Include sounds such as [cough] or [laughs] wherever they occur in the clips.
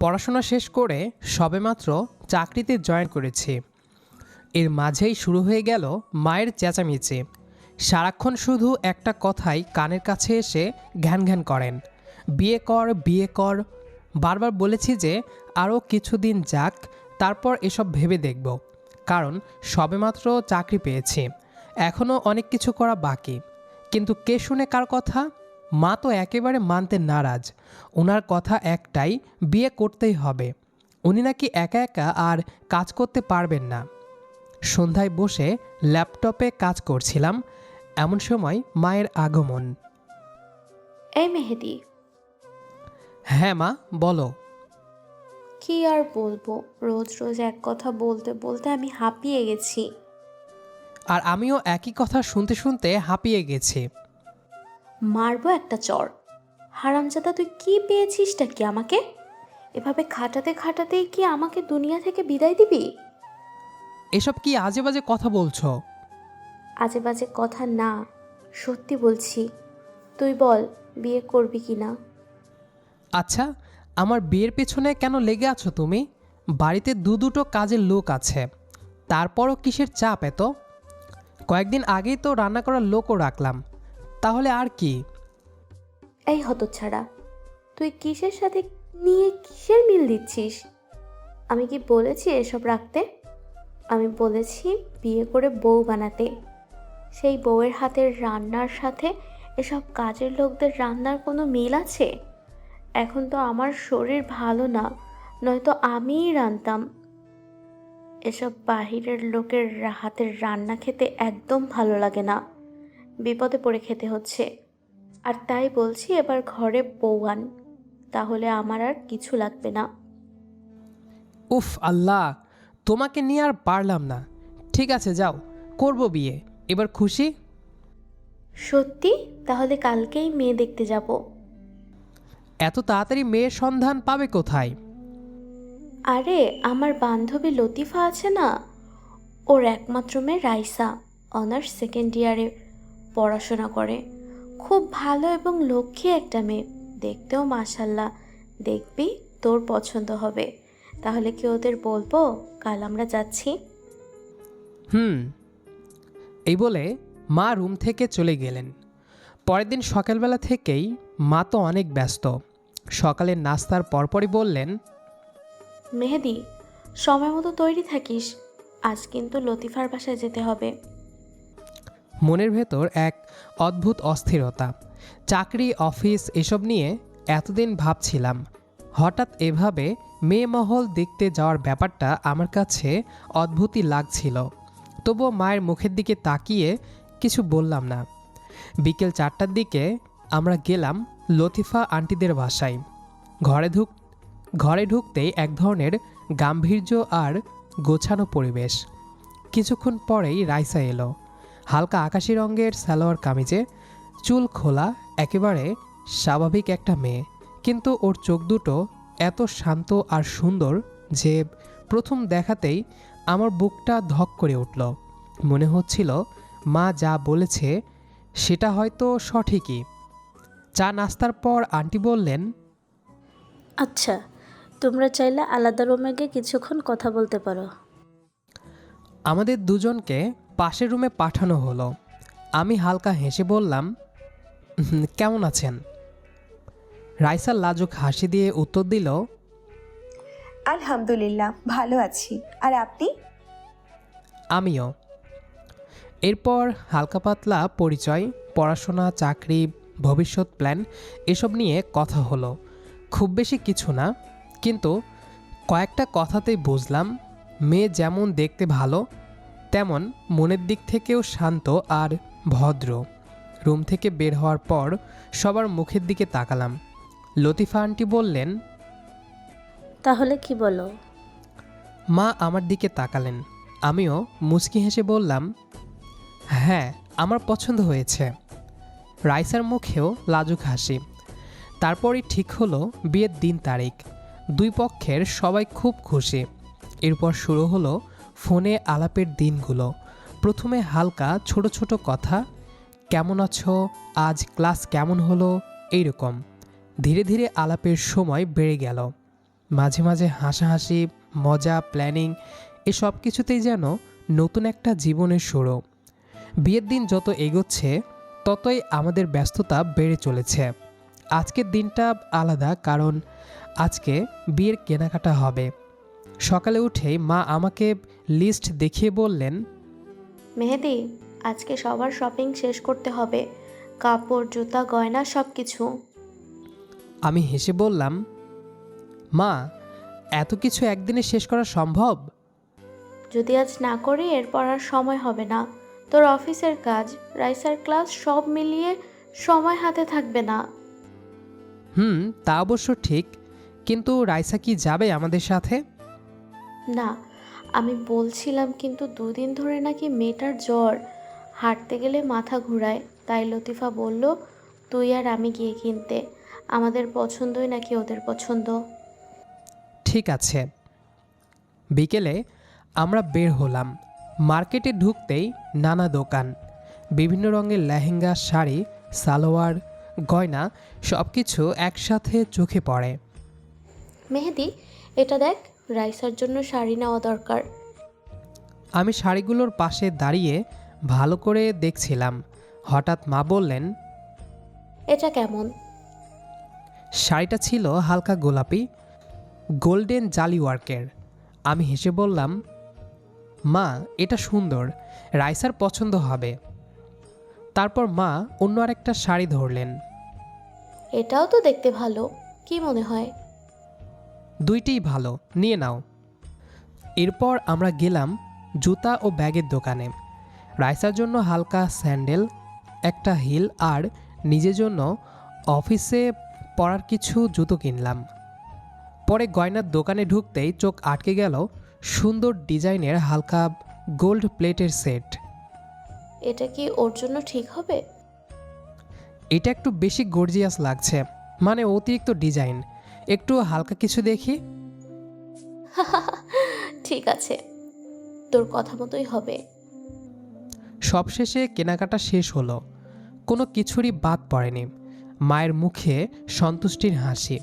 পড়াশোনা শেষ করে সবেমাত্র চাকরিতে জয়েন করেছি। এর মাঝেই শুরু হয়ে গেল মায়ের চেঁচামেচি। সারাক্ষণ শুধু একটা কথাই কানের কাছে এসে ঘ্যান ঘ্যান করেন। বিয়ে কর বিয়ে কর, বারবার বলেছি যে আরও কিছুদিন যাক, তারপর এসব ভেবে দেখব। কারণ সবেমাত্র চাকরি পেয়েছি। এখনও অনেক কিছু করা বাকি। কিন্তু কে শুনে কার কথা? মা তো একেবারে মানতে নারাজ। ওনার কথা একটাই বিয়ে করতেই হবে। উনি নাকি একা একা আর কাজ করতে পারবেন না। সন্ধ্যায় বসে ল্যাপটপে কাজ করছিলাম এমন সময় মায়ের আগমন। এই মেহেদি। হ্যাঁ মা বলো। কি আর বলব? রোজ রোজ এক কথা বলতে বলতে আমি হাঁপিয়ে গেছি। আর আমিও একই কথা শুনতে শুনতে হাঁপিয়ে গেছি। মারবো একটা চর। হারামজাদা তুই কি পেয়েছিসটা কি আমাকে? এভাবে খাটাতে খাটাতেই কি আমাকে দুনিয়া থেকে বিদায় দিবি? এসব কি আজে বাজে কথা বলছো? আজে বাজে কথা না সত্যি বলছি। তুই বল বিয়ে করবি কি না আচ্ছা আমার বিয়ের পেছনে কেন লেগে আছো তুমি? বাড়িতে দু দুটো কাজের লোক আছে। তারপরও কিসের চাপ এত? কয়েকদিন আগেই তো রান্না করার লোকও রাখলাম। তাহলে আর কি? এই হতচ্ছাড়া, তুই কিসের সাথে, নিয়ে কিসের মিল দিচ্ছিস? আমি কি বলেছি এসব রাখতে? আমি বলেছি বিয়ে করে বউ বানাতে। সেই বউয়ের হাতের রান্নার সাথে এসব কাজের লোকদের রান্নার কোনো মিল আছে? এখন তো আমার শরীর ভালো না, নয়তো আমিই রান্তাম এসব বাহিরের লোকের হাতের রান্না খেতে একদম ভালো লাগে না। বিপদে পড়ে খেতে হচ্ছে। আর তাই বলছি এবার ঘরে বৌয়ান তাহলে আমার আর কিছু লাগবে না। উফ আল্লাহ তোমাকে নিয়ে আর পারলাম না। ঠিক আছে যাও করব বিয়ে। এবার খুশি? সত্যি? তাহলে কালকেই মেয়ে দেখতে যাব। এত তাড়াতাড়ি মেয়ের সন্ধান পাবে কোথায়? আরে আমার বান্ধবী লতিফা আছে না? ওর একমাত্র মেয়ে রাইসা অনার্স সেকেন্ড ইয়ারে পড়াশোনা করে। খুব ভালো এবং লক্ষ্মী একটা মেয়ে। দেখতেও মাশাল্লাহ। দেখবি তোর পছন্দ হবে। তাহলে কি ওদের বলব কাল আমরা যাচ্ছি? হুম। এই বলে মা রুম থেকে চলে গেলেন। পরের দিন সকালবেলা থেকেই মা তো অনেক ব্যস্ত। সকালের নাস্তার পরপরই বললেন মেহেদি সময় মতো তৈরি থাকিস। আজ কিন্তু লতিফার বাসায় যেতে হবে। মনের ভেতর এক অদ্ভুত অস্থিরতা। চাকরি, অফিস এসব নিয়ে এতদিন ভাবছিলাম। হঠাৎ এভাবে মেয়ে মহল দেখতে যাওয়ার ব্যাপারটা আমার কাছে অদ্ভুতই লাগছিল। তবুও মায়ের মুখের দিকে তাকিয়ে কিছু বললাম না। বিকেল চারটার দিকে আমরা গেলাম লতিফা আন্টিদের বাসায়। ঘরে ঢুক ঘরে ঢুকতেই এক ধরনের গাম্ভীর্য আর গোছানো পরিবেশ। কিছুক্ষণ পরেই রাইসা এলো। হালকা আকাশি রঙের সালোয়ার কামিজে চুল খোলা একেবারে স্বাভাবিক একটা মেয়ে। কিন্তু ওর চোখ দুটো এত শান্ত আর সুন্দর যে প্রথম দেখাতেই আমার বুকটা ধক করে উঠল। মনে হচ্ছিল মা যা বলেছে সেটা হয়তো সঠিকই। চা নাস্তার পর আন্টি বললেন আচ্ছা তোমরা চাইলে আলাদা রুমে গিয়ে কিছুক্ষণ কথা বলতে পারো। আমাদের দুজনকে পাশের রুমে পাঠানো হলো। আমি হালকা হেসে বললাম কেমন আছেন? রাইসার লাজুক হাসি দিয়ে উত্তর দিল আলহামদুলিল্লাহ ভালো আছি। আর আপনি? আমিও। এরপর হালকা পাতলা পরিচয় পড়াশোনা চাকরি ভবিষ্যৎ প্ল্যান এসব নিয়ে কথা হলো। খুব বেশি কিছু না কিন্তু কয়েকটা কথাতেই বুঝলাম মেয়ে যেমন দেখতে ভালো তেমন মনের দিক থেকেও শান্ত আর ভদ্র। রুম থেকে বের হওয়ার পর সবার মুখের দিকে তাকালাম। লতিফা আন্টি বললেন তাহলে কি বলো? মা আমার দিকে তাকালেন। আমিও মুচকি হেসে বললাম হ্যাঁ আমার পছন্দ হয়েছে। রাইসার মুখেও লাজুক হাসি। তারপরই ঠিক হলো বিয়ের দিন তারিখ। দুই পক্ষের সবাই খুব খুশি। এরপর শুরু হলো ফোনে আলাপের দিনগুলো। প্রথমে হালকা ছোট ছোট কথা, কেমন আছো? আজ ক্লাস কেমন হলো? এইরকম। ধীরে ধীরে আলাপের সময় বেড়ে গেল। মাঝে মাঝে হাসাহাসি, মজা, প্ল্যানিং এ সব কিছুতেই যেন নতুন একটা জীবনের শুরু বিয়ের দিন যত এগোচ্ছে, ততই আমাদের ব্যস্ততা বেড়ে চলেছে। আজকের দিনটা আলাদা কারণ আজকে বিয়ের কেনাকাটা হবে। সকালে উঠেই মা আমাকে লিস্ট দেখিয়ে বললেন মেহেদি আজকে সবার শপিং শেষ করতে হবে। কাপড় জুতা গয়না সব কিছু আমি হেসে বললাম মা এত কিছু একদিনে শেষ করা সম্ভব? যদি আজ না করি এরপর আর সময় হবে না। তোর অফিসের কাজ রাইসার ক্লাস সব মিলিয়ে সময় হাতে থাকবে না। হুম তা অবশ্য ঠিক। কিন্তু রাইসা কি যাবে আমাদের সাথে? না আমি বলছিলাম কিন্তু দুদিন ধরে নাকি মেয়েটার জ্বর। হাঁটতে গেলে মাথা ঘুরায়। তাই লতিফা বলল তুই আর আমি গিয়ে কিনতে। আমাদের পছন্দই নাকি ওদের পছন্দ? ঠিক আছে। বিকেলে আমরা বের হলাম। মার্কেটে ঢুকতেই নানা দোকান বিভিন্ন রঙের লেহেঙ্গা শাড়ি সালোয়ার গয়না সব কিছু একসাথে চোখে পড়ে। মেহেদি এটা দেখ। রাইসার জন্য শাড়ি নেওয়া দরকার। আমি শাড়িগুলোর পাশে দাঁড়িয়ে ভালো করে দেখছিলাম। হঠাৎ মা বললেন এটা কেমন? শাড়িটা ছিল হালকা গোলাপি গোল্ডেন জালি ওয়ার্কের আমি হেসে বললাম মা এটা সুন্দর রাইসার পছন্দ হবে। তারপর মা অন্য আরেকটা শাড়ি ধরলেন। এটাও তো দেখতে ভালো কি মনে হয়? দুইটিই ভালো নিয়ে নাও। এরপর আমরা গেলাম জুতা ও ব্যাগের দোকানে। রাইসার জন্য হালকা স্যান্ডেল একটা হিল আর নিজের জন্য অফিসে পরার কিছু জুতো কিনলাম। পরে গয়নার দোকানে ঢুকতেই চোখ আটকে গেল সুন্দর ডিজাইনের হালকা গোল্ড প্লেটের সেট। এটা কি ওর জন্য ঠিক হবে? এটা একটু বেশি গর্জিয়াস লাগছে মানে অতিরিক্ত ডিজাইন। একটু হালকা কিছু দেখি। [laughs] ঠিক আছে। তোর কথা মতোই হবে। সবশেষে কেনাকাটা শেষ হলো। কোনো কিছুরই বাদ পড়েনি। মায়ের মুখে সন্তুষ্টির হাসি।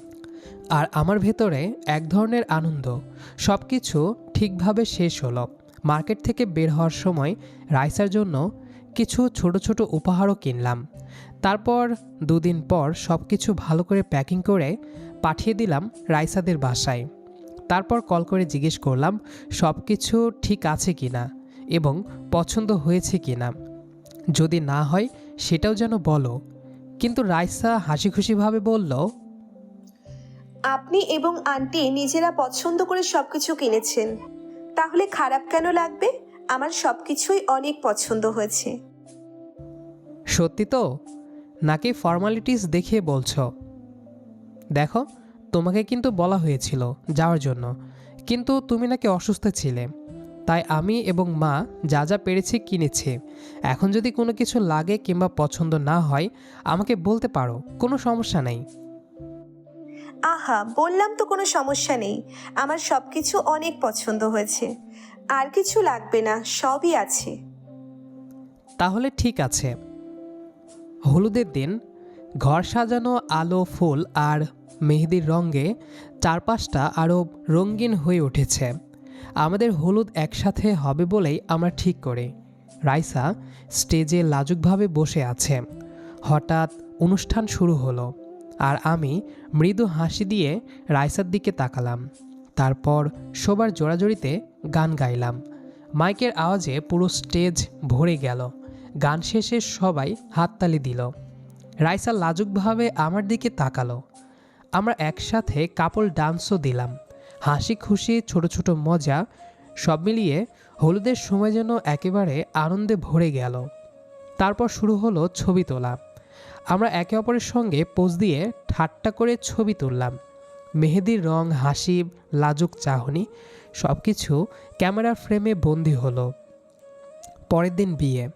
আর আমার ভেতরে এক ধরনের আনন্দ। সব কিছু ঠিকভাবে শেষ হলো। মার্কেট থেকে বের হওয়ার সময় রাইসার জন্য কিছু ছোট ছোট উপহারও কিনলাম। তারপর দুদিন পর সব কিছু ভালো করে প্যাকিং করে পাঠিয়ে দিলাম রাইসাদের বাসায়। তারপর কল করে জিজ্ঞেস করলাম সব কিছু ঠিক আছে কি না এবং পছন্দ হয়েছে কি না যদি না হয় সেটাও যেন বলো। কিন্তু রাইসা হাসি খুশিভাবে বলল আপনি এবং আন্টি নিজেরা পছন্দ করে সব কিছু কিনেছেন। তাহলে খারাপ কেন লাগবে? আমার সব কিছুই অনেক পছন্দ হয়েছে। সত্যি তো? নাকি ফর্মালিটিস দেখিয়ে বলছো? দেখো তোমাকে কিন্তু বলা হয়েছিল যাওয়ার জন্য। কিন্তু তুমি নাকি অসুস্থ ছিলে। তাই আমি এবং মা যা যা পেরেছি কিনেছি। এখন যদি কোনো কিছু লাগে কিংবা পছন্দ না হয় আমাকে বলতে পারো কোনো সমস্যা নেই। আহা বললাম তো কোনো সমস্যা নেই। আমার সব কিছু অনেক পছন্দ হয়েছে। আর কিছু লাগবে না সবই আছে। তাহলে ঠিক আছে। হলুদের দিন, ঘর সাজানো আলো, ফুল আর মেহেদির রঙে চারপাশটা আরও রঙিন হয়ে উঠেছে। আমাদের হলুদ একসাথে হবে বলেই আমরা ঠিক করি। রাইসা স্টেজে লাজুকভাবে বসে আছে। হঠাৎ অনুষ্ঠান শুরু হলো আর আমি মৃদু হাসি দিয়ে রাইসার দিকে তাকালাম। তারপর সবার জোড়াজড়িতে গান গাইলাম। মাইকের আওয়াজে পুরো স্টেজ ভরে গেল। গান শেষে সবাই হাততালি দিল। রাইসা লাজুকভাবে আমার দিকে তাকালো। আমরা একসাথে কাপল ডান্সও দিলাম। হাসি খুশি, ছোট ছোট মজা, সব মিলিয়ে হলুদের সময় যেন একেবারে আনন্দে ভরে গেল। তারপর শুরু হলো ছবি তোলা। আমরা একে অপরের সঙ্গে পোজ দিয়ে ঠাট্টা করে ছবি তুললাম। মেহেদির রং, হাসি, লাজুক চাহনি সব কিছু ক্যামেরার ফ্রেমে বন্দি হলো। পরের দিন বিয়ে।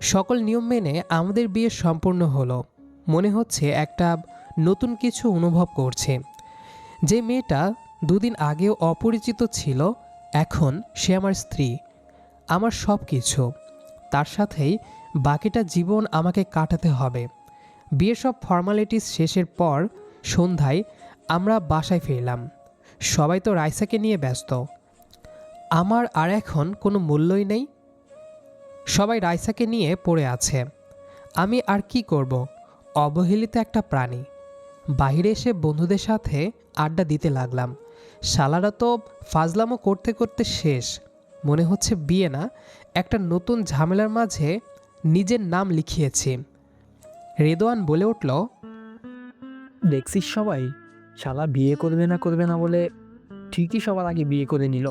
সকল নিয়ম মেনে আমাদের বিয়ে সম্পূর্ণ হলো। মনে হচ্ছে একটা নতুন কিছু অনুভব করছে। যে মেয়েটা দুদিন আগেও অপরিচিত ছিল, এখন সে আমার স্ত্রী, আমার সব কিছু তার সাথেই বাকিটা জীবন আমাকে কাটাতে হবে। বিয়ের সব ফর্মালিটিস শেষের পর সন্ধ্যায় আমরা বাসায় ফিরলাম। সবাই তো রাইসাকে নিয়ে ব্যস্ত। আমার আর এখন কোনো মূল্যই নেই। সবাই রাইসাকে নিয়ে পড়ে আছে। আমি আর কি করব? অবহেলিত একটা প্রাণী। বাইরে এসে বন্ধুদের সাথে আড্ডা দিতে লাগলাম। শালারা তো ফাজলামো করতে করতে শেষ। মনে হচ্ছে বিয়ে না একটা নতুন ঝামেলার মাঝে নিজের নাম লিখিয়েছি। রেদোয়ান বলে উঠল দেখছিস সবাই শালা বিয়ে করবে না করবে না বলে ঠিকই সবার আগে বিয়ে করে নিল।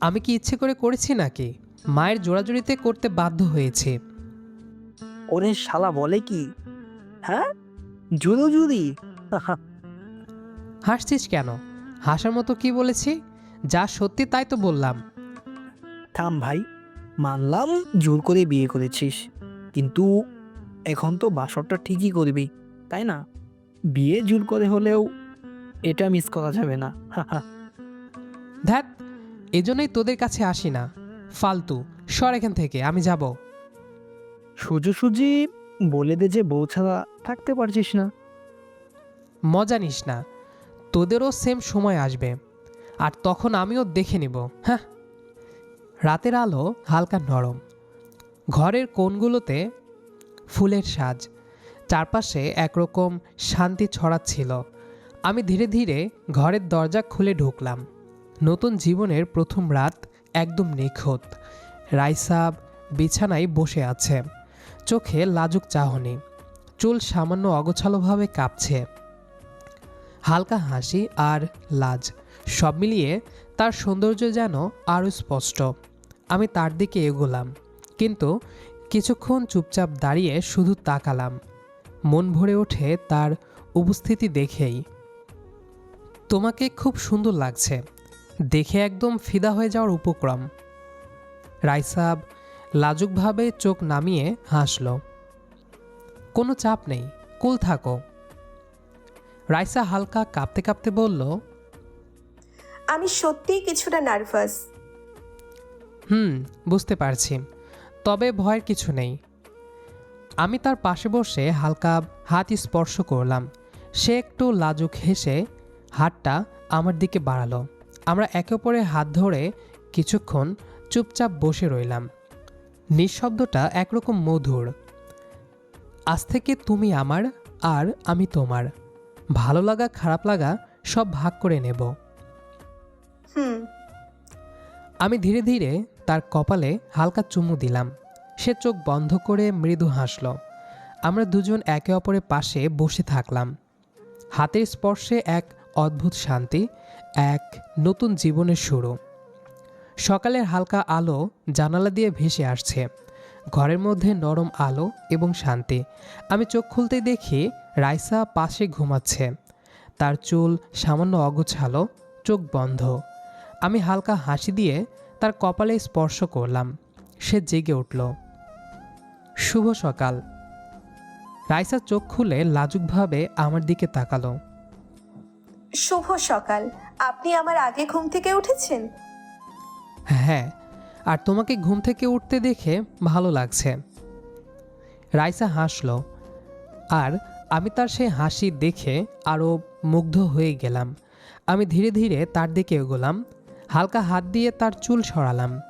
আমি কি ইচ্ছে করে করেছি নাকি? মায়ের জোড়াজুড়িতে করতে বাধ্য হয়েছে। ওরে শালা বলে কি? হ্যাঁ? জুরো জুরি [laughs] হাসছিস কেন? হাসার মতো কি বলেছি? যা সত্যি তাই তো বললাম। থাম ভাই মানলাম জোর করে বিয়ে করেছিস। কিন্তু এখন তো বাসরটা ঠিকই করবি তাই না? বিয়ে জোর করে হলেও এটা মিস করা যাবে না। [laughs] ধ্যাত এজন্যই তোদের কাছে আসি না। ফালতু সর এখান থেকে আমি যাব। সোজাসুজি বলে দে যে বউ ছাড়া থাকতে পারছিস না। মজা নিস না তোদেরও সেম সময় আসবে আর তখন আমিও দেখে নিব হ্যাঁ? রাতের আলো হালকা নরম ঘরের কোণগুলোতে ফুলের সাজ চারপাশে একরকম শান্তি ছড়াচ্ছিল। আমি ধীরে ধীরে ঘরের দরজা খুলে ঢুকলাম নতুন জীবনের প্রথম রাত একদম নিখুঁত। রাইসাব বিছানায় বসে আছে। চোখে লাজুক চাহনি। চুল সামান্য অগোছালোভাবে কাঁপছে। হালকা হাসি আর লাজ, সব মিলিয়ে তার সৌন্দর্য যেন আরও স্পষ্ট। আমি তার দিকে এগোলাম, কিন্তু কিছুক্ষণ চুপচাপ দাঁড়িয়ে শুধু তাকালাম। মন ভরে ওঠে তার উপস্থিতি দেখেই। তোমাকে খুব সুন্দর লাগছে দেখে একদম ফিদা হয়ে যাওয়ার উপক্রম। রাইসাব লাজুকভাবে চোখ নামিয়ে হাসল। কোনো চাপ নেই কুল থাকো। রাইসা হালকা কাঁপতে কাঁপতে বলল আমি সত্যিই কিছুটা নার্ভাস। হুম বুঝতে পারছি তবে ভয়ের কিছু নেই। আমি তার পাশে বসে হালকা হাত স্পর্শ করলাম। সে একটু লাজুক হেসে হাতটা আমার দিকে বাড়ালো। আমরা একে অপরের হাত ধরে কিছুক্ষণ চুপচাপ বসে রইলাম। নিঃশব্দটা একরকম মধুর। আজ থেকে তুমি আমার আর আমি তোমার। ভালো লাগা খারাপ লাগা সব ভাগ করে নেব। হুম। আমি ধীরে ধীরে তার কপালে হালকা চুমু দিলাম। সে চোখ বন্ধ করে মৃদু হাসল। আমরা দুজন একে অপরের পাশে বসে থাকলাম। হাতের স্পর্শে এক অদ্ভুত শান্তি, এক নতুন জীবনের শুরু। সকালের হালকা আলো জানালা দিয়ে ভেসে আসছে। ঘরের মধ্যে নরম আলো এবং শান্তি। আমি চোখ খুলতেই দেখি রাইসা পাশে ঘুমাচ্ছে। তার চুল সামান্য অগোছালো, চোখ বন্ধ। আমি হালকা হাসি দিয়ে তার কপালে স্পর্শ করলাম। সে জেগে উঠল। শুভ সকাল। রাইসা চোখ খুলে লাজুকভাবে আমার দিকে তাকালো। শুভ সকাল। আপনি আমার আগে ঘুম থেকে উঠেছেন? হ্যাঁ আর তোমাকে ঘুম থেকে উঠতে দেখে ভালো লাগছে। রাইসা হাসল, আর আমি তার সেই হাসি দেখে আরও মুগ্ধ হয়ে গেলাম। আমি ধীরে ধীরে তার দিকে এগোলাম, হালকা হাত দিয়ে তার চুল সরালাম,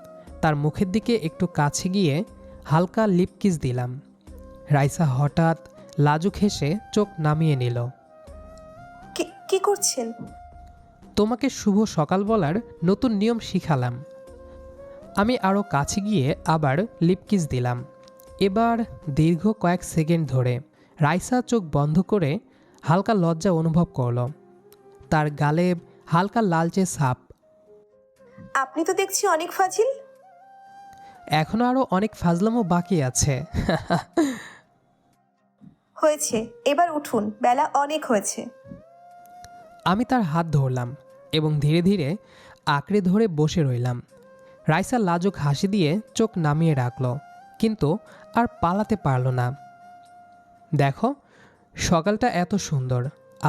তার মুখের দিকে একটু কাছে গিয়ে হালকা লিপকিস দিলাম। রাইসা হঠাৎ লাজুক হেসে চোখ নামিয়ে নিল। কি কি করছেন? তোমাকে শুভ সকাল বলার নতুন নিয়ম শিখালাম। আমি আরও কাছে গিয়ে আবার লিপকিস দিলাম। এবার দীর্ঘ কয়েক সেকেন্ড ধরে রাইসা চোখ বন্ধ করে হালকা লজ্জা অনুভব করল। তার গালে হালকা লালচে সাপ আপনি তো দেখছি অনেক ফাজিল। এখনও আরও অনেক ফাজলামও বাকি আছে। হয়েছে এবার উঠুন। বেলা অনেক হয়েছে। আমি তার হাত ধরলাম এবং ধীরে ধীরে আঁকড়ে ধরে বসে রইলাম। রাইসা লাজুক হাসি দিয়ে চোখ নামিয়ে রাখল, কিন্তু আর পালাতে পারল না। দেখো, সকালটা এত সুন্দর,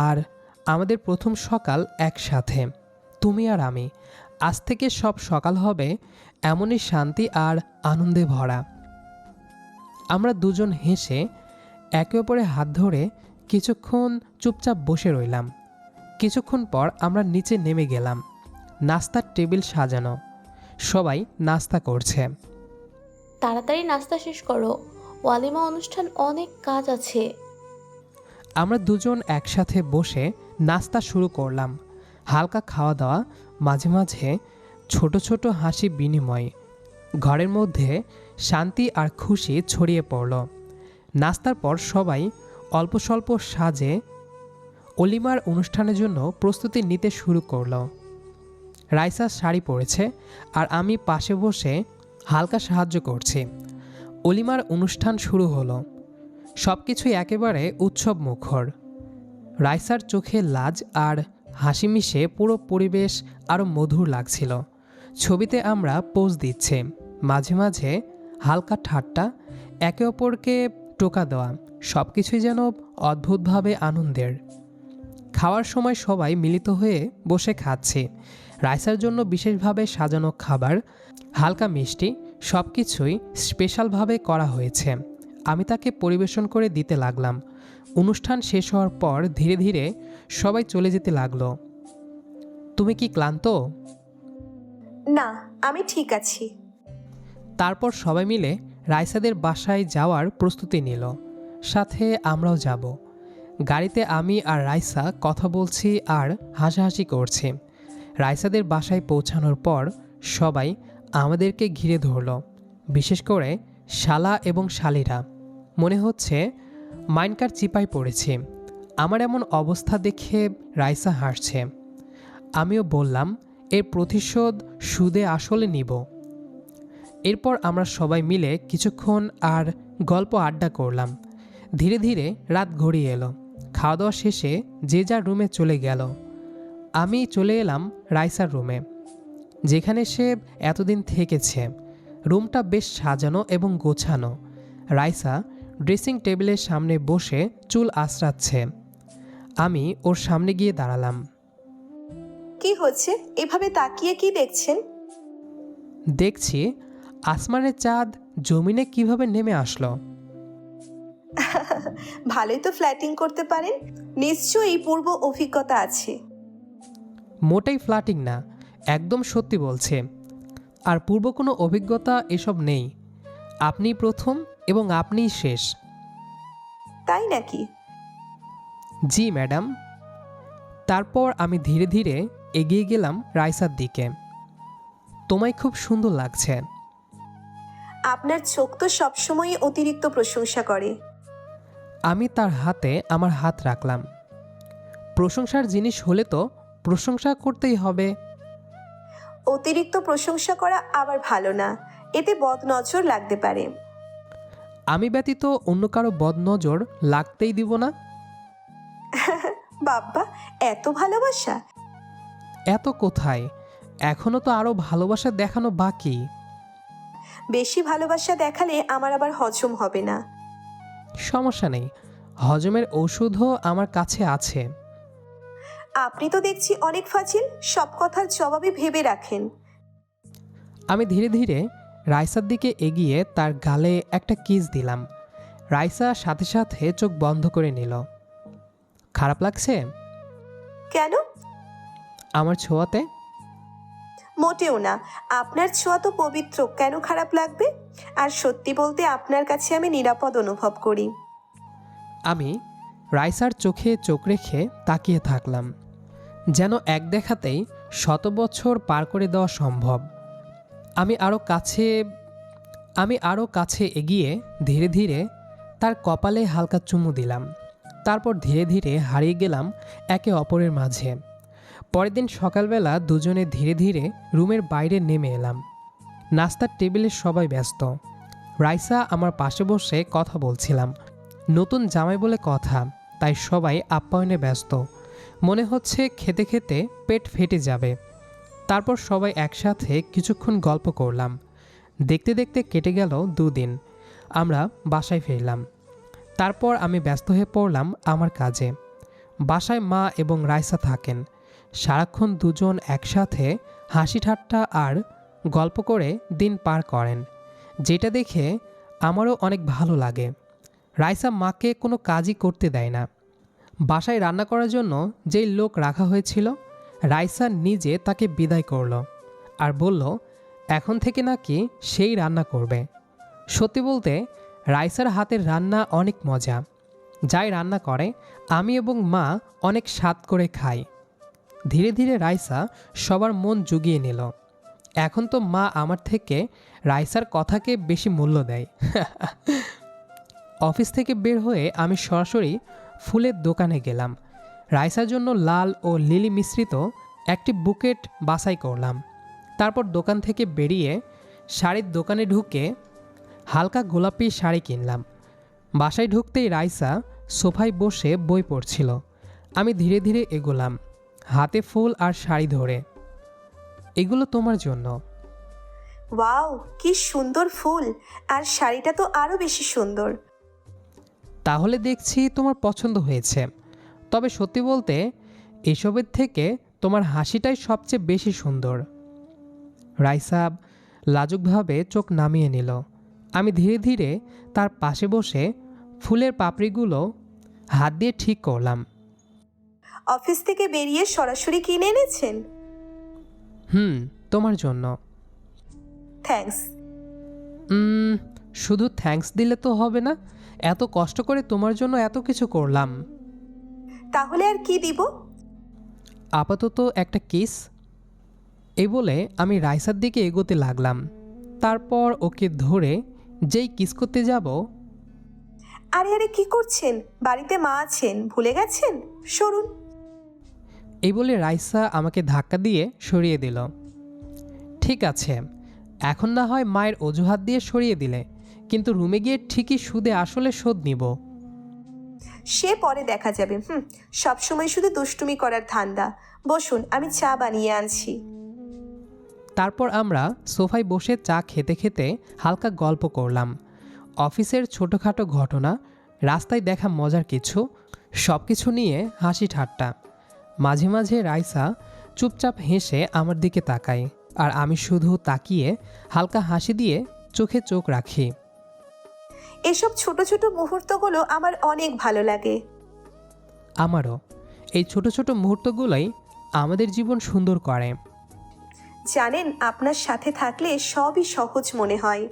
আর আমাদের প্রথম সকাল একসাথে। তুমি আর আমি, আজ থেকে সব সকাল হবে এমনই শান্তি আর আনন্দে ভরা। আমরা দুজন হেসে একে অপরে হাত ধরে কিছুক্ষণ চুপচাপ বসে রইলাম। কিছুক্ষণ পর আমরা নিচে নেমে গেলাম। নাস্তার টেবিল সাজানো। সবাই নাস্তা করছে। তাড়াতাড়ি নাস্তা শেষ করো। ওয়ালিমা অনুষ্ঠান অনেক কাজ আছে। আমরা দুজন একসাথে বসে নাস্তা শুরু করলাম। হালকা খাওয়া দাওয়া মাঝে মাঝে ছোট ছোট হাসি বিনিময়। ঘরের মধ্যে শান্তি আর খুশি ছড়িয়ে পড়ল। নাস্তার পর সবাই অল্প স্বল্প সাজে অলিমার অনুষ্ঠানের জন্য প্রস্তুতি নিতে শুরু করল। রাইসা শাড়ি পরেছে আর আমি পাশে বসে হালকা সাহায্য করছি। অলিমার অনুষ্ঠান শুরু হলো। সব কিছুই একেবারে উৎসব মুখর। রাইসার চোখে লাজ আর হাসি মিশে পুরো পরিবেশ আরও মধুর লাগছিল। ছবিতে আমরা পোজ দিচ্ছে। মাঝে মাঝে হালকা ঠাট্টা, একে অপরকে টোকা দেওয়া সব কিছুই যেন অদ্ভুতভাবে আনন্দের। খাওয়ার সময় সবাই মিলিত হয়ে বসে খাচ্ছি। রাইসার জন্য বিশেষভাবে সাজানো খাবার হালকা মিষ্টি সব কিছুই স্পেশালভাবে করা হয়েছে। আমি তাকে পরিবেশন করে দিতে লাগলাম। অনুষ্ঠান শেষ হওয়ার পর ধীরে ধীরে সবাই চলে যেতে লাগল। তুমি কি ক্লান্ত? না আমি ঠিক আছি। তারপর সবাই মিলে রাইসাদের বাসায় যাওয়ার প্রস্তুতি নিল। সাথে আমরাও যাব। গাড়িতে আমি আর রাইসা কথা বলছি আর হাসাহাসি করছি। রাইসাদের বাসায় পৌঁছানোর পর সবাই আমাদেরকে ঘিরে ধরল, বিশেষ করে শালা এবং শালিরা। মনে হচ্ছে মাইনকার চিপায় পড়েছি। আমার এমন অবস্থা দেখে রাইসা হাসছে। আমিও বললাম, এর প্রতিশোধ সুদে আসলে নিব। এরপর আমরা সবাই মিলে কিছুক্ষণ আর গল্প আড্ডা করলাম। ধীরে ধীরে রাত গড়িয়ে এলো। খাওয়া দাওয়া শেষে যে যার রুমে চলে গেল। আমি চলে এলাম রাইসার রুমে যেখানে সে এতদিন থেকেছে। রুমটা বেশ সাজানো এবং গোছানো। রাইসা ড্রেসিং টেবিলের সামনে বসে চুল আঁচড়াচ্ছে। আমি ওর সামনে গিয়ে দাঁড়ালাম। কি হচ্ছে? এভাবে তাকিয়ে কি দেখছেন? দেখছি আসমানের চাঁদ জমিনে কীভাবে নেমে আসলো। [laughs] ভালোই তো ফ্ল্যাটিং করতে পারেন। নিশ্চয়ই পূর্ব অভিজ্ঞতা আছে। মোটেই ফ্ল্যাটিং না একদম সত্যি বলছে। আর পূর্ব কোনো অভিজ্ঞতা এসব নেই। আপনি প্রথম এবং আপনিই শেষ। তাই নাকি? জি ম্যাডাম। তারপর আমি ধীরে ধীরে এগিয়ে গেলাম রাইসার দিকে। তোমায় খুব সুন্দর লাগছে। আপনার চোখ তো সবসময়ই অতিরিক্ত প্রশংসা করে। আমি তার হাতে আমার হাত রাখলাম। প্রশংসার জিনিস হলে তো প্রশংসা করতেই হবে। অতিরিক্ত প্রশংসা করা আবার ভালো না। এতে বদনজর লাগতে পারে। আমি ব্যতীত অন্য কারও বদনজর লাগতেই দিব না। বাব্বা এত ভালোবাসা? এত কোথায়? এখনও তো আরও ভালোবাসা দেখানো বাকি। বেশি ভালোবাসা দেখালে আমার আবার হজম হবে না। সমস্যা নেই। হজমের ওষুধও আমার কাছে আছে। আপনি তো দেখছি অনেক ফাজিল সব কথার জবাবে ভেবে রাখেন। আমি ধীরে ধীরে রাইসার দিকে এগিয়ে তার গালে একটা কিস দিলাম। রাইসা সাথে সাথে চোখ বন্ধ করে নিল। খারাপ লাগছে? কেন? আমার ছোঁয়াতে মোটেও না। আপনার ছোঁয়া তো পবিত্র, কেন খারাপ লাগবে? আর সত্যি বলতে আপনার কাছে আমি নিরাপদ অনুভব করি। আমি রাইসার চোখে চোখ রেখে তাকিয়ে থাকলাম, যেন এক দেখাতেই শত বছর পার করে দেওয়া সম্ভব। আমি আরও কাছে, আমি আরও কাছে এগিয়ে ধীরে ধীরে তার কপালে হালকা চুমু দিলাম। তারপর ধীরে ধীরে হারিয়ে গেলাম একে অপরের মাঝে। পরের দিন সকালবেলা দুজনে ধীরে ধীরে রুমের বাইরে নেমে এলাম। নাস্তার টেবিলে সবাই ব্যস্ত। রাইসা আমার পাশে বসে কথা বলছিলাম। নতুন জামাই বলে কথা, তাই সবাই আপ্যায়নে ব্যস্ত। মনে হচ্ছে খেতে খেতে পেট ফেটে যাবে। তারপর সবাই একসাথে কিছুক্ষণ গল্প করলাম। দেখতে দেখতে কেটে গেল দুদিন। আমরা বাসায় ফিরলাম। তারপর আমি ব্যস্ত হয়ে পড়লাম আমার কাজে। বাসায় মা এবং রাইসা থাকেন। সারাক্ষণ দুজন একসাথে হাসি ঠাট্টা আর গল্প করে দিন পার করেন। যেটা দেখে আমারও অনেক ভালো লাগে। রাইসা মাকে কোনো কাজই করতে দেয় না। বাসায় রান্না করার জন্য যেই লোক রাখা হয়েছিল, রাইসা নিজে তাকে বিদায় করল আর বলল, এখন থেকে নাকি সেই রান্না করবে। সত্যি বলতে, রাইসার হাতের রান্না অনেক মজা। যাই রান্না করে, আমি এবং মা অনেক স্বাদ করে খাই। ধীরে ধীরে রাইসা সবার মন জুগিয়ে নিল। এখন তো মা আমার থেকে রাইসার কথাকে বেশি মূল্য দেয়। অফিস থেকে বের হয়ে আমি সরাসরি ফুলের দোকানে গেলাম। রাইসার জন্য লাল ও লিলি মিশ্রিত একটি বুকেট বাছাই করলাম। তারপর দোকান থেকে বেরিয়ে শাড়ির দোকানে ঢুকে হালকা গোলাপি শাড়ি কিনলাম। বাসায় ঢুকতেই রাইসা সোফায় বসে বই পড়ছিল। আমি ধীরে ধীরে এগোলাম। হাতে ফুল আর শাড়ি ধরে। এগুলো তোমার জন্য। ওয়াও কি সুন্দর ফুল। আর শাড়িটা তো আরও বেশি সুন্দর। তাহলে দেখছি তোমার পছন্দ হয়েছে। তবে সত্যি বলতে এসবের থেকে তোমার হাসিটাই সবচেয়ে বেশি সুন্দর। রাইসাব লাজুকভাবে চোখ নামিয়ে নিল। আমি ধীরে ধীরে তার পাশে বসে ফুলের পাপড়িগুলো হাত দিয়ে ঠিক করলাম। অফিস থেকে বেরিয়ে সরাসরি কিনে এনেছেন? হুম তোমার জন্য। থ্যাঙ্কস উম, শুধু থ্যাঙ্কস দিলে তো হবে না এত কষ্ট করে তোমার জন্য এত কিছু করলাম। তাহলে আর কি দিব? আপাতত একটা কিস এই বলে আমি রাইসার দিকে এগোতে লাগলাম। তারপর ওকে ধরে যেই কিস করতে যাব। আরে আরে কি করছেন? বাড়িতে মা আছেন ভুলে গেছেন? সরুন। এই বলে রাইসা আমাকে ধাক্কা দিয়ে সরিয়ে দিল। ঠিক আছে এখন না হয় মায়ের অজুহাত দিয়ে সরিয়ে দিলে কিন্তু রুমে গিয়ে ঠিকই সুদে আসলে শোধ নিব। সে পরে দেখা যাবে হুম সবসময় শুধু দুষ্টুমি করার ধান্দা। বসুন আমি চা বানিয়ে আনছি। তারপর আমরা সোফায় বসে চা খেতে খেতে হালকা গল্প করলাম। অফিসের ছোটোখাটো ঘটনা রাস্তায় দেখা মজার কিছু সব কিছু নিয়ে হাসি ঠাট্টা। মাঝে মাঝে রাইসা চুপচাপ হেসে আমার দিকে তাকায় আর আমি শুধু তাকিয়ে হালকা হাসি দিয়ে চোখে চোখ রাখি। এসব ছোট ছোট মুহূর্তগুলো আমার অনেক ভালো লাগে। আমারও। এই ছোট ছোট মুহূর্তগুলোই আমাদের জীবন সুন্দর করে। জানেন আপনার সাথে থাকলে সবই সহজ মনে হয়।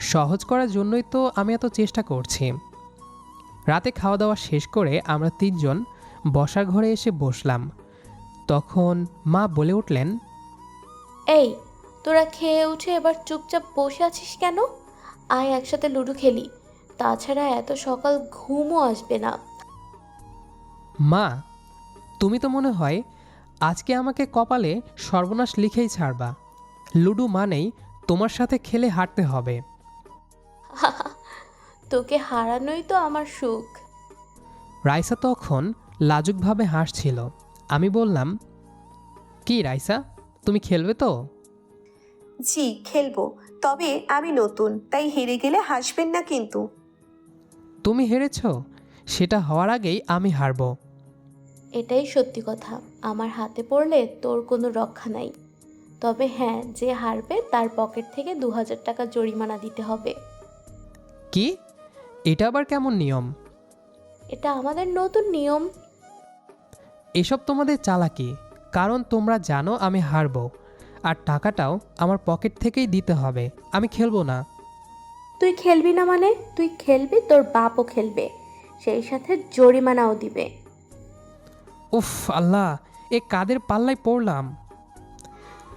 সহজ করার জন্যই তো আমি এত চেষ্টা করছি। রাতে খাওয়া দাওয়া শেষ করে আমরা তিনজন বসার ঘরে এসে বসলাম। তখন মা বলে উঠলেন এই তোরা খেয়ে উঠে এবার চুপচাপ বসে আছিস কেন? আয় একসাথে লুডো খেলি। তাছাড়া এত সকাল ঘুমও আসবে না। মা তুমি তো মনে হয় আজকে আমাকে কপালে সর্বনাশ লিখেই ছাড়বা। লুডো মানেই তোমার সাথে খেলে হাঁটতে হবে। [laughs] তোকে হারানোই তো আমার সুখ। রাইসা তখন লাজুকভাবে হাসছিল। আমি বললাম কি রাইসা তুমি খেলবে তো? জি খেলব। তবে আমি নতুন তাই হেরে গেলে হাসবেন না কিন্তু। তুমি হেরেছ? সেটা হওয়ার আগেই আমি হারবো। এটাই সত্যি কথা। আমার হাতে পড়লে তোর কোনো রক্ষা নাই। তবে হ্যাঁ যে হারবে তার পকেট থেকে দু হাজার টাকা জরিমানা দিতে হবে। কি? এটা আবার কেমন নিয়ম? এটা আমাদের নতুন নিয়ম। এসব তোমাদের চালাকি কারণ তোমরা জানো আমি হারবো। আর টাকাটাও আমার পকেট থেকেই দিতে হবে আমি খেলব না। তুই খেলবি না মানে? তুই খেলবি তোর বাপও খেলবে। সেই সাথে জরিমানাও দিবে। উফ আল্লাহ এ কাদের পাল্লায় পড়লাম?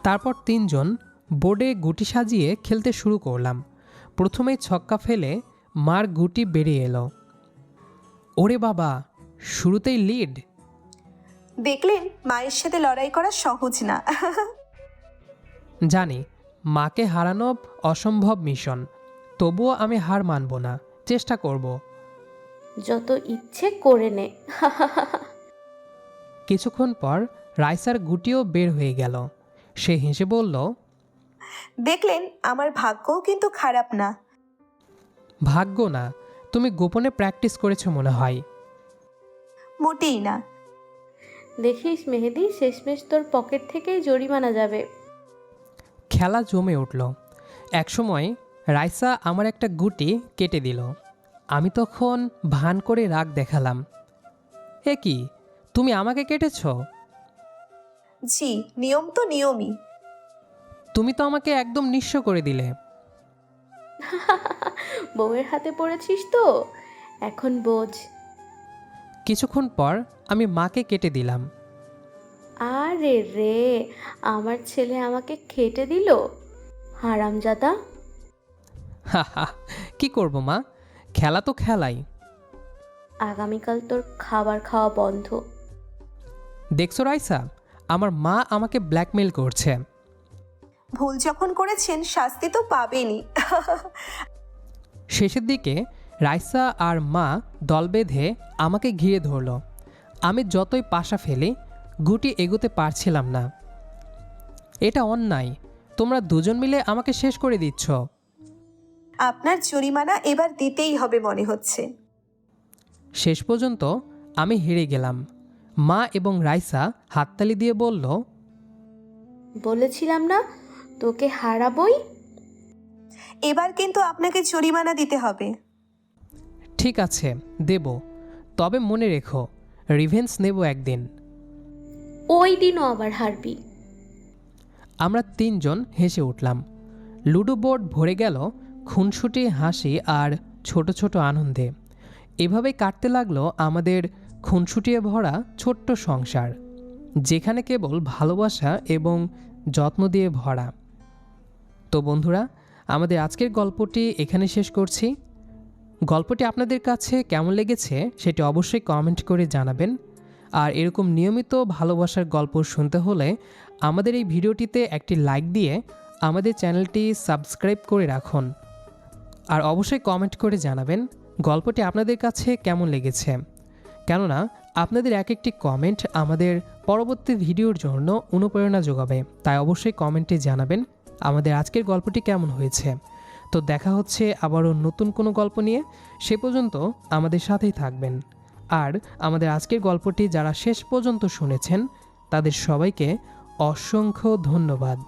তারপর তিনজন বোর্ডে গুটি সাজিয়ে খেলতে শুরু করলাম। প্রথমেই ছক্কা ফেলে মার গুটি বেরিয়ে এলো। ওরে বাবা শুরুতেই লিড দেখলেন মায়ের সাথে লড়াই করা সহজ না। জানি মাকে হারানো অসম্ভব মিশন তবুও আমি হার মানব না চেষ্টা করব। যত ইচ্ছে করে নে। কিছুক্ষণ পর রাইসার গুটিও বের হয়ে গেল। সে হেসে বলল দেখলেন আমার ভাগ্যও কিন্তু খারাপ না। ভাগ্য না তুমি গোপনে প্র্যাকটিস করেছ মনে হয়। মোটেই না। দেখিস মেহেদি শেষমেশ তোর পকেট থেকেই জরিমানা যাবে। খেলা জমে উঠল। একসময় রাইসা আমার একটা গুটি কেটে দিল। আমি তখন ভান করে রাগ দেখালাম। এ কি তুমি আমাকে কেটেছ? জি নিয়ম তো নিয়মই। তুমি তো আমাকে একদম নিঃস্ব করে দিলে। [laughs] বউয়ের হাতে পড়েছিস তো? এখন বোঝ। কিছুক্ষণ পর আমি মাকে কেটে দিলাম। আরে রে আমার ছেলে আমাকে খেটে দিল? হারামজাদা। কি করব মা? খেলা তো খেলাই। আগামীকাল তোর খাবার খাওয়া বন্ধ। দেখছ রাইসা আমার মা আমাকে ব্ল্যাকমেল করছে। ভুল যখন করেছেন শাস্তি তো পাবেনই। [laughs] শেষের দিকে রাইসা আর মা দল বেঁধে আমাকে ঘিরে ধরলো। আমি যতই পাশা ফেলি গুটি এগোতে পারছিলাম না। এটা অন্যায়। তোমরা দুজন মিলে আমাকে শেষ করে দিচ্ছ। আপনার জরিমানা এবার দিতেই হবে মনে হচ্ছে। শেষ পর্যন্ত আমি হেরে গেলাম। মা এবং রাইসা হাততালি দিয়ে বলল বলেছিলাম না তোকে হারাবই। এবার কিন্তু আপনাকে জরিমানা দিতে হবে। ঠিক আছে দেব। তবে মনে রেখো রিভেন্স নেব একদিন। ওই দিনও আবার হারবি। আমরা তিনজন হেসে উঠলাম। লুডো বোর্ড ভরে গেল খুনসুটি হাসি আর ছোট ছোট আনন্দে। এভাবে কাটতে লাগল আমাদের খুনসুটিয়ে ভরা ছোট্ট সংসার যেখানে কেবল ভালোবাসা এবং যত্ন দিয়ে ভরা। তো বন্ধুরা আমাদের আজকের গল্পটি এখানে শেষ করছি। গল্পটি আপনাদের কাছে কেমন লেগেছে সেটি অবশ্যই কমেন্ট করে জানাবেন। আর এরকম নিয়মিত ভালোবাসার গল্প শুনতে হলে আমাদের এই ভিডিওটিতে একটি লাইক দিয়ে আমাদের চ্যানেলটি সাবস্ক্রাইব করে রাখুন। আর অবশ্যই কমেন্ট করে জানাবেন গল্পটি আপনাদের কাছে কেমন লেগেছে। কেননা আপনাদের এক একটি কমেন্ট আমাদের পরবর্তী ভিডিওর জন্য অনুপ্রেরণা যোগাবে। তাই অবশ্যই কমেন্টে জানাবেন আমাদের আজকের গল্পটি কেমন হয়েছে। তো দেখা হচ্ছে আবারও নতুন কোনো গল্প নিয়ে। সে পর্যন্ত আমাদের সাথেই থাকবেন। আর আমাদের আজকের গল্পটি যারা শেষ পর্যন্ত শুনেছেন, তাদের সবাইকে অসংখ্য ধন্যবাদ।